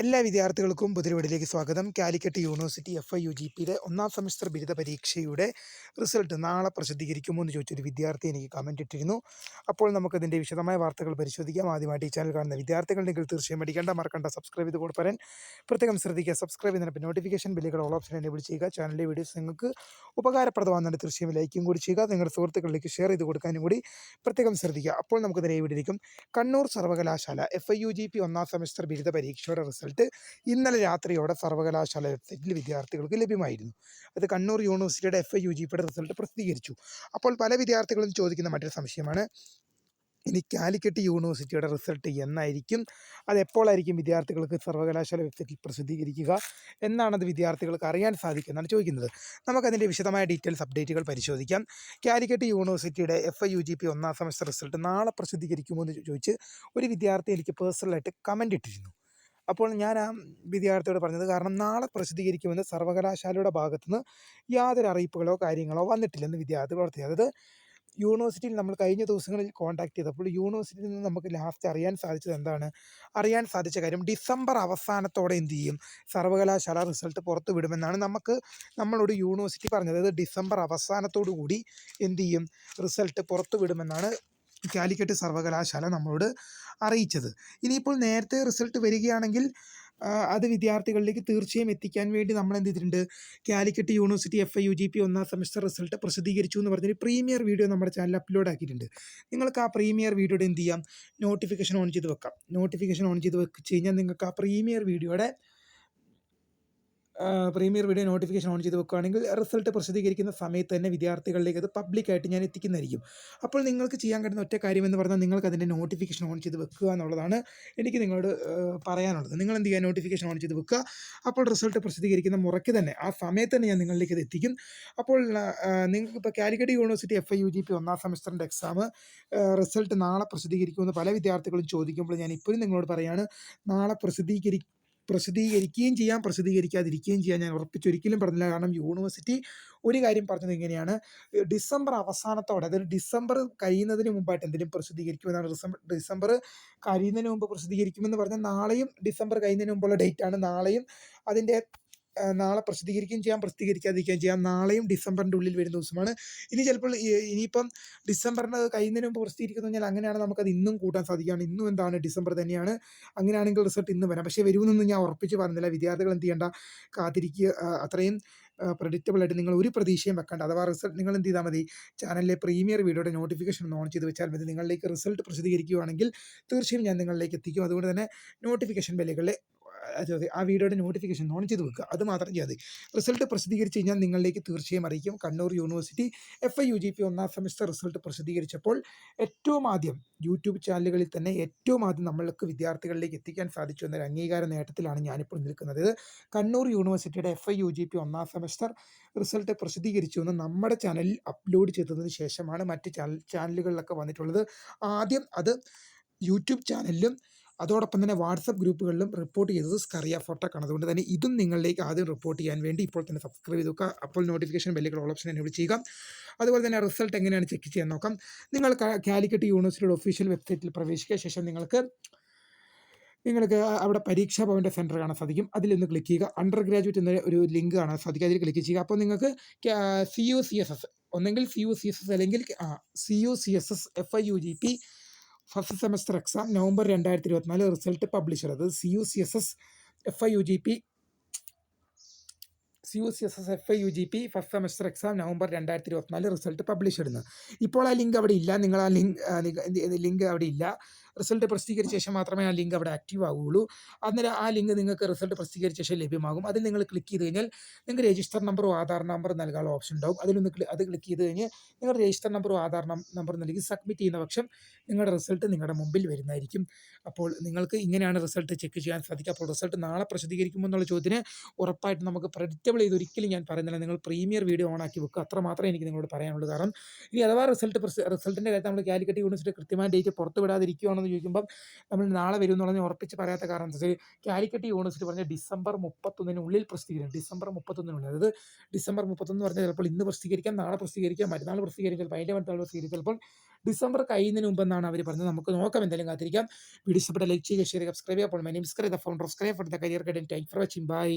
എല്ലാ വിദ്യാർത്ഥികൾക്കും പുതിരവീടിലേക്ക് സ്വാഗതം. Calicut university F I U G പിയിലെ ഒന്നാം സെമസ്റ്റർ ബിരുദ പരീക്ഷയുടെ റിസൾട്ട് നാളെ പ്രസിദ്ധീകരിക്കുമോ എന്ന് ചോദിച്ചൊരു വിദ്യാർത്ഥി എനിക്ക് കമന്റ് ഇട്ടിരുന്നു. അപ്പോൾ നമുക്കതിന്റെ വിശദമായ വാർത്തകൾ പരിശോധിക്കാം. ആദ്യമായിട്ട് ഈ ചാനൽ കാണുന്ന വിദ്യാർത്ഥികളുണ്ടെങ്കിൽ തീർച്ചയായും അടിക്കേണ്ട മറക്കണ്ട സബ്സ്ക്രൈബ് ചെയ്ത് കൊടുപ്പരാൻ പ്രത്യേകം ശ്രദ്ധിക്കുക സബ്സ്ക്രൈബ് ചെയ്യുന്നതിന് നോട്ടിഫിക്കേഷൻ ബില്ലുകൾ ഓൾ ഓപ്ഷൻ എനേബിൾ ചെയ്യുക. ചാനലിലെ വീഡിയോസ് നിങ്ങൾക്ക് ഉപകാരപ്രദമാകുന്നുണ്ട് തീർച്ചയായും ലൈക്കും കൂടി ചെയ്യുക. നിങ്ങളുടെ സുഹൃത്തുക്കളിലേക്ക് ഷെയർ ചെയ്ത് കൊടുക്കാനും കൂടി പ്രത്യേകം ശ്രദ്ധിക്കുക. അപ്പോൾ നമുക്ക് നേരെ വീഡിയോയിലേക്കും കണ്ണൂർ സർവകലാശാല F I U G P ഒന്നാം സെമസ്റ്റർ ബിരുദ പരീക്ഷയുടെ റിസൾട്ട് ഇന്നലെ രാത്രിയോടെ സർവകലാശാല വെബ്സൈറ്റിൽ വിദ്യാർത്ഥികൾക്ക് ലഭ്യമായിരുന്നു. അത് കണ്ണൂർ യൂണിവേഴ്സിറ്റിയുടെ എഫ് ഐ യു ജി പിയുടെ റിസൾട്ട് പ്രസിദ്ധീകരിച്ചു. അപ്പോൾ പല വിദ്യാർത്ഥികളും ചോദിക്കുന്ന മറ്റൊരു സംശയമാണ് ഇനി കാലിക്കറ്റ് യൂണിവേഴ്സിറ്റിയുടെ റിസൾട്ട് എന്നായിരിക്കും? അത് എപ്പോഴായിരിക്കും വിദ്യാർത്ഥികൾക്ക് സർവകലാശാല വെബ്സൈറ്റിൽ പ്രസിദ്ധീകരിക്കുക എന്നാണത് വിദ്യാർത്ഥികൾക്ക് അറിയാൻ സാധിക്കുമെന്നാണ് ചോദിക്കുന്നത്. നമുക്കതിന്റെ വിശദമായ ഡീറ്റെയിൽസ് അപ്ഡേറ്റുകൾ പരിശോധിക്കാം. കാലിക്കറ്റ് യൂണിവേഴ്സിറ്റിയുടെ F I U G P ഒന്നാം സെമസ്റ്റർ റിസൾട്ട് നാളെ പ്രസിദ്ധീകരിക്കുമോ എന്ന് ചോദിച്ച് ഒരു വിദ്യാർത്ഥി എനിക്ക് പേഴ്സണലായിട്ട് കമന്റ് ഇട്ടിരുന്നു. അപ്പോൾ ഞാൻ ആ വിദ്യാർത്ഥിയോട് പറഞ്ഞത് കാരണം നാളെ പ്രസിദ്ധീകരിക്കുമെന്ന് സർവകലാശാലയുടെ ഭാഗത്തുനിന്ന് യാതൊരു അറിയിപ്പുകളോ കാര്യങ്ങളോ വന്നിട്ടില്ലെന്ന് വിദ്യാർത്ഥി പ്രവർത്തി അതായത് യൂണിവേഴ്സിറ്റിയിൽ നമ്മൾ കഴിഞ്ഞ ദിവസങ്ങളിൽ കോൺടാക്ട് ചെയ്തപ്പോൾ യൂണിവേഴ്സിറ്റിയിൽ നിന്ന് നമുക്ക് ലാസ്റ്റ് അറിയാൻ സാധിച്ചത് എന്താണ്? അറിയാൻ സാധിച്ച കാര്യം ഡിസംബർ അവസാനത്തോടെ എന്ത് ചെയ്യും? സർവകലാശാല റിസൾട്ട് പുറത്തു വിടുമെന്നാണ് നമുക്ക് നമ്മളോട് യൂണിവേഴ്സിറ്റി പറഞ്ഞത്. അതായത് ഡിസംബർ അവസാനത്തോടു കൂടി എന്ത് ചെയ്യും? റിസൾട്ട് പുറത്തു വിടുമെന്നാണ് കാലിക്കറ്റ് സർവകലാശാല നമ്മളോട് അറിയിച്ചത്. ഇനിയിപ്പോൾ നേരത്തെ റിസൾട്ട് വരികയാണെങ്കിൽ അത് വിദ്യാർത്ഥികളിലേക്ക് തീർച്ചയായും എത്തിക്കാൻ വേണ്ടി നമ്മൾ എന്ത് ചെയ്തിട്ടുണ്ട്? Calicut university F I U G P ഒന്നാം സെമസ്റ്റർ റിസൾട്ട് പ്രസിദ്ധീകരിച്ചു എന്ന് പറഞ്ഞൊരു പ്രീമിയർ വീഡിയോ നമ്മുടെ ചാനൽ അപ്ലോഡ് ആക്കിയിട്ടുണ്ട്. നിങ്ങൾക്ക് ആ പ്രീമിയർ വീഡിയോയുടെ എന്ത് ചെയ്യാം? നോട്ടിഫിക്കേഷൻ ഓൺ ചെയ്ത് വെക്കാം. നോട്ടിഫിക്കേഷൻ ഓൺ ചെയ്ത് വെച്ച് കഴിഞ്ഞാൽ നിങ്ങൾക്ക് ആ പ്രീമിയർ വീഡിയോയുടെ പ്രീമിയർ വീഡിയോ നോട്ടിഫിക്കേഷൻ ഓൺ ചെയ്ത് വെക്കുകയാണെങ്കിൽ റിസൾട്ട് പ്രസിദ്ധീകരിക്കുന്ന സമയത്ത് തന്നെ വിദ്യാർത്ഥികളിലേക്ക് അത് പബ്ലിക്കായിട്ട് ഞാൻ എത്തിക്കുന്നതായിരിക്കും. അപ്പോൾ നിങ്ങൾക്ക് ചെയ്യാൻ കഴിയുന്ന ഒറ്റ കാര്യം എന്ന് പറഞ്ഞാൽ നിങ്ങൾക്ക് അതിന്റെ നോട്ടിഫിക്കേഷൻ ഓൺ ചെയ്ത് വെക്കുക എന്നുള്ളതാണ് എനിക്ക് നിങ്ങളോട് പറയാനുള്ളത്. നിങ്ങൾ എന്ത് ചെയ്യുക നോട്ടിഫിക്കേഷൻ ഓൺ ചെയ്ത് വെക്കുക? അപ്പോൾ റിസൾട്ട് പ്രസിദ്ധീകരിക്കുന്ന മുറയ്ക്ക് തന്നെ ആ സമയത്ത് തന്നെ ഞാൻ നിങ്ങളിലേക്ക് അത് എത്തിക്കും. അപ്പോൾ നിങ്ങൾക്ക് ഇപ്പോൾ Calicut university F I U G P ഒന്നാം സെമസ്റ്ററിന്റെ എക്സാം റിസൾട്ട് നാളെ പ്രസിദ്ധീകരിക്കുമെന്ന് പല വിദ്യാർത്ഥികളും ചോദിക്കുമ്പോൾ ഞാൻ ഇപ്പോഴും നിങ്ങളോട് പറയാണ് നാളെ പ്രസിദ്ധീകരി പ്രസിദ്ധീകരിക്കുകയും ചെയ്യാം. പ്രസിദ്ധീകരിക്കാതിരിക്കുകയും ചെയ്യാം. ഞാൻ ഉറപ്പിച്ചൊരിക്കലും പറഞ്ഞില്ല. കാരണം യൂണിവേഴ്സിറ്റി ഒരു കാര്യം പറഞ്ഞത് ഇങ്ങനെയാണ്. ഡിസംബർ അവസാനത്തോടെ അതായത് ഡിസംബർ കഴിയുന്നതിന് മുമ്പായിട്ട് എന്തെങ്കിലും പ്രസിദ്ധീകരിക്കുമെന്നാണ് ഡിസംബർ ഡിസംബർ കഴിയുന്നതിന് മുമ്പ് പ്രസിദ്ധീകരിക്കുമെന്ന് പറഞ്ഞാൽ നാളെയും ഡിസംബർ കഴിയുന്നതിന് മുമ്പുള്ള ഡേറ്റാണ്. നാളെയും അതിന്റെ നാളെ പ്രസിദ്ധീകരിക്കുകയും ചെയ്യാം പ്രസിദ്ധീകരിക്കാതിരിക്കുകയും ചെയ്യാം. നാളെയും ഡിസംബറിന്റെ ഉള്ളിൽ വരുന്ന ദിവസമാണ്. ഇനി ചിലപ്പോൾ ഇനിയിപ്പം ഡിസംബറിന് കഴിയുന്നതിന് മുമ്പ് പ്രസിദ്ധീകരിക്കുന്നു കഴിഞ്ഞാൽ അങ്ങനെയാണ് നമുക്കത് ഇന്നും കൂട്ടാൻ സാധിക്കുകയാണ് ഇന്നും എന്താണ്? ഡിസംബർ തന്നെയാണ്. അങ്ങനെയാണെങ്കിൽ റിസൾട്ട് ഇന്ന് വരാം. പക്ഷേ വരുമെന്നൊന്നും ഞാൻ ഉറപ്പിച്ച് പറഞ്ഞില്ല. വിദ്യാർത്ഥികൾ എന്ത് ചെയ്യേണ്ട? കാത്തിരിക്കുക. അത്രയും പ്രഡിക്റ്റബിൾ ആയിട്ട് നിങ്ങൾ ഒരു പ്രതീക്ഷയും വെക്കേണ്ട. അഥവാ റിസൾട്ട് നിങ്ങൾ എന്ത് ചെയ്താൽ മതി. ചാനലിലെ പ്രീമിയർ വീഡിയോയുടെ നോട്ടിഫിക്കേഷൻ ഓൺ ചെയ്ത് വെച്ചാൽ മതി. നിങ്ങളിലേക്ക് റിസൾട്ട് പ്രസിദ്ധീകരിക്കുകയാണെങ്കിൽ തീർച്ചയായും ഞാൻ നിങ്ങളിലേക്ക് എത്തിക്കും. അതുകൊണ്ട് തന്നെ നോട്ടിഫിക്കേഷൻ ബെല്ലുകളിലെ അതായത് ആ വീഡിയോയുടെ നോട്ടിഫിക്കേഷൻ ഓൺ ചെയ്ത് വെക്കുക. അത് മാത്രം ചെയ്യാതെ. റിസൾട്ട് പ്രസിദ്ധീകരിച്ച് കഴിഞ്ഞാൽ നിങ്ങളിലേക്ക് തീർച്ചയായും അറിയിക്കും. Kannur university F I U G P ഒന്നാം സെമസ്റ്റർ റിസൾട്ട് പ്രസിദ്ധീകരിച്ചപ്പോൾ ഏറ്റവും ആദ്യം യൂട്യൂബ് ചാനലുകളിൽ തന്നെ ഏറ്റവും ആദ്യം നമ്മൾക്ക് വിദ്യാർത്ഥികളിലേക്ക് എത്തിക്കാൻ സാധിച്ചു എന്നൊരു അംഗീകാര നേട്ടത്തിലാണ് ഞാനിപ്പോൾ നിൽക്കുന്നത്. കണ്ണൂർ യൂണിവേഴ്സിറ്റിയുടെ F I U G P ഒന്നാം സെമസ്റ്റർ റിസൾട്ട് പ്രസിദ്ധീകരിച്ചു എന്ന് നമ്മുടെ ചാനലിൽ അപ്ലോഡ് ചെയ്തതിന് ശേഷമാണ് മറ്റ് ചാനൽ ചാനലുകളിലൊക്കെ വന്നിട്ടുള്ളത്. ആദ്യം അത് യൂട്യൂബ് ചാനലിലും അതോടൊപ്പം തന്നെ വാട്സപ്പ് ഗ്രൂപ്പുകളിലും റിപ്പോർട്ട് ചെയ്തത് സ്കറിയ ഫോട്ടോക്കാണ് അതുകൊണ്ട് തന്നെ ഇതും നിങ്ങളിലേക്ക് ആദ്യം റിപ്പോർട്ട് ചെയ്യാൻ വേണ്ടി ഇപ്പോൾ തന്നെ സബ്സ്ക്രൈബ് ചെയ്ത് നോക്കുക അപ്പോൾ നോട്ടിഫിക്കേഷൻ ബെല്ലുകൾ ഓൾ ഓപ്ഷൻ എന്നെ ചെയ്യുക. അതുപോലെ തന്നെ റിസൾട്ട് എങ്ങനെയാണ് ചെക്ക് ചെയ്യാൻ നോക്കാം. നിങ്ങൾ കാലിക്കറ്റ് യൂണിവേഴ്സിറ്റിയുടെ ഒഫീഷ്യൽ വെബ്സൈറ്റിൽ പ്രവേശിക്കുക. ശേഷം നിങ്ങൾക്ക് നിങ്ങൾക്ക് അവിടെ പരീക്ഷാ ഭവന്റെ സെന്റർ കാണാൻ സാധിക്കും. അതിലൊന്ന് ക്ലിക്ക് ചെയ്യുക. അണ്ടർ ഗ്രാജുവേറ്റ് എന്ന ഒരു ലിങ്ക് കാണാൻ സാധിക്കും. അതിൽ ക്ലിക്ക് ചെയ്യുക. അപ്പോൾ നിങ്ങൾക്ക് C U C S S ഒന്നെങ്കിൽ C U C S S അല്ലെങ്കിൽ C U C S S F I U G P first semester exam November രണ്ടായിരത്തി ഇരുപത്തിനാല് റിസൾട്ട് പബ്ലിഷ് അത് C U C S S F I U G P C U C S S F I U G P first semester exam November രണ്ടായിരത്തി ഇരുപത്തിനാല് result publish ഇടുന്നത്. ഇപ്പോൾ ആ link അവിടെ ഇല്ല. നിങ്ങൾ ആ ലിങ്ക് ലിങ്ക് അവിടെ ഇല്ല. റിസൾട്ട് പ്രസിദ്ധീകരിച്ച ശേഷം മാത്രമേ ആ ലിങ്ക് അവിടെ ആക്റ്റീവ് ആവുകയുള്ളൂ അന്നേരം ആ ലിങ്ക് നിങ്ങൾക്ക് റിസൾട്ട് പ്രസിദ്ധീകരിച്ച ശേഷം ലഭ്യമാകും. അതിൽ നിങ്ങൾ ക്ലിക്ക് ചെയ്ത് കഴിഞ്ഞാൽ നിങ്ങൾക്ക് രജിസ്റ്റർ നമ്പറോ ആധാർ നമ്പർ നൽകാനുള്ള ഓപ്ഷൻ ഉണ്ടാവും. അതിലൊന്ന് അത് ക്ലിക്ക് ചെയ്ത് കഴിഞ്ഞ് നിങ്ങൾ രജിസ്റ്റർ നമ്പറോ ആധാർ നമ്പർ നൽകി സബ്മിറ്റ് ചെയ്യുന്ന പക്ഷം നിങ്ങളുടെ റിസൾട്ട് നിങ്ങളുടെ മുമ്പിൽ വരുന്നതായിരിക്കും. അപ്പോൾ നിങ്ങൾക്ക് ഇങ്ങനെയാണ് റിസൾട്ട് ചെക്ക് ചെയ്യാൻ സാധിക്കുക. അപ്പോൾ റിസൾട്ട് നാളെ പ്രസിദ്ധീകരിക്കുമോ എന്നുള്ള ചോദ്യത്തിന് ഉറപ്പായിട്ട് നമുക്ക് പ്രഡിക്റ്റബിൾ ചെയ്ത് ഒരിക്കലും ഞാൻ പറയുന്നില്ല. നിങ്ങൾ പ്രീമിയർ വീഡിയോ ഓൺ ആക്കി വെക്കുക. അത്ര മാത്രമേ എനിക്ക് നിങ്ങളോട് പറയാനുള്ളൂ. കാരണം ഇനി അഥവാ റിസൾട്ട് റിസൾട്ടിന്റെ കാര്യത്തിൽ നമ്മൾ കാലിക്കറ്റ് യൂണിവേഴ്സിറ്റി കൃത്യമായ ഡേറ്റ് പുറത്ത് വിടാതിരിക്കുകയാണെന്നുണ്ടെങ്കിൽ എന്ന് ചോദിക്കുമ്പം നമ്മൾ നാളെ വരും എന്നുള്ളത് ഉറപ്പിച്ച് പറയാത്ത കാരണം എന്താ വെച്ചാൽ കാലിക്കറ്റ് യൂണിവേഴ്സിറ്റി പറഞ്ഞ ഡിസംബർ മുപ്പത്തൊന്നിനുള്ളിൽ പ്രസിദ്ധീകരിക്കും ഡിസംബർ മുപ്പത്തൊന്നിനുള്ളിൽ അതായത് ഡിസംബർ മുപ്പത്തൊന്ന് പറഞ്ഞാൽ ചിലപ്പോൾ ഇന്ന് പ്രസിദ്ധീകരിക്കാം നാളെ പ്രസിദ്ധീകരിക്കാം മറ്റന്നാൾ പ്രസിദ്ധീകരിക്കാം ചിലപ്പോൾ അതിന്റെ മറ്റന്നാൾ പ്രസിദ്ധീകരിക്കും. ചിലപ്പോൾ ഡിസംബർ കഴിയുന്നതിന് മുമ്പെന്നാണ് അവർ പറഞ്ഞത്. നമുക്ക് നോക്കാം എന്തായാലും കാത്തിരിക്കാം. വീഡിയോ ഇഷ്ടപ്പെട്ട ലൈക്ക് ചെയ്യുക ഷെയർ സബ്സ്ക്രൈബ് ചെയ്യുക. അപ്പോൾ my name സ്ക്രൈ the founder of for the career guidance thank for watching bye